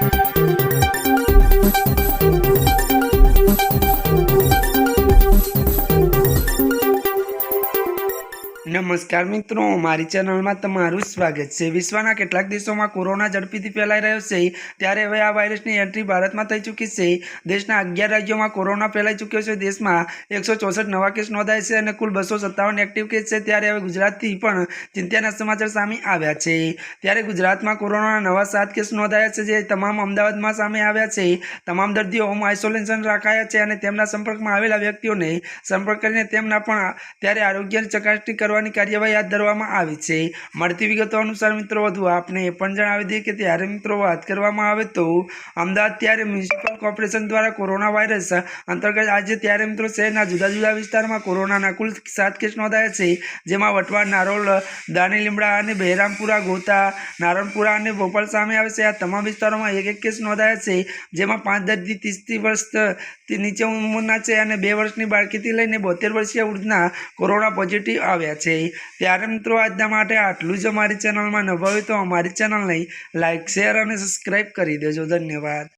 Thank you. નમસ્કાર મિત્રો, મારી ચેનલમાં તમારું સ્વાગત છે. વિશ્વના કેટલાક દેશોમાં કોરોના ઝડપીથી ફેલાઈ રહ્યો છે. ત્યારે હવે આ વાયરસની એન્ટ્રી ભારતમાં થઈ ચૂકી છે. દેશના અગિયાર રાજ્યોમાં કોરોના ફેલાઈ ચૂક્યો છે. દેશમાં એકસો નવા કેસ નોંધાય છે અને કુલ બસો એક્ટિવ કેસ છે. ત્યારે હવે ગુજરાતથી પણ ચિંતાના સમાચાર સામે આવ્યા છે. ત્યારે ગુજરાતમાં કોરોનાના નવા સાત કેસ નોંધાયા છે, જે તમામ અમદાવાદમાં સામે આવ્યા છે. તમામ દર્દીઓ હોમ આઇસોલેશન રાખાયા છે અને તેમના સંપર્કમાં આવેલા વ્યક્તિઓને સંપર્ક કરીને તેમના પણ ત્યારે આરોગ્યની ચકાસણી કરવાની કાર્યવાહી હાથ ધરવામાં આવી છે. મળતી વિગતો અનુસાર મિત્રો, વધુ આપને એ પણ જણાવી દઈએ કે ત્યારે મિત્રો વાત કરવામાં આવે તો અમદાવાદ ત્યારે મ્યુનિસિપલ કોર્પોરેશન દ્વારા કોરોના વાયરસ અંતર્ગત આજે ત્યારે મિત્રો શહેરના જુદા જુદા વિસ્તારમાં કોરોનાના કુલ સાત કેસ નોંધાયા છે, જેમાં વટવાડ નારોલ દાણી લીમડા અને બહેરામપુરા, ગોતા, નારણપુરા અને ભોપાલ સામે આવે છે. આ તમામ વિસ્તારોમાં એક એક કેસ નોંધાયા છે, જેમાં પાંચ દર્દી ત્રીસથી વર્ષ નીચે ઉંમરના છે અને બે વર્ષની બાળકીથી લઈને બોતેર વર્ષીય વૃદ્ધના કોરોના પોઝિટિવ આવ્યા છે. ત્યારે મિત્રો, આજના માટે આટલું જ અમારી ચેનલમાં નવા હોય તો અમારી ચેનલને લાઇક શેર અને સબસ્ક્રાઈબ કરી દેજો. ધન્યવાદ.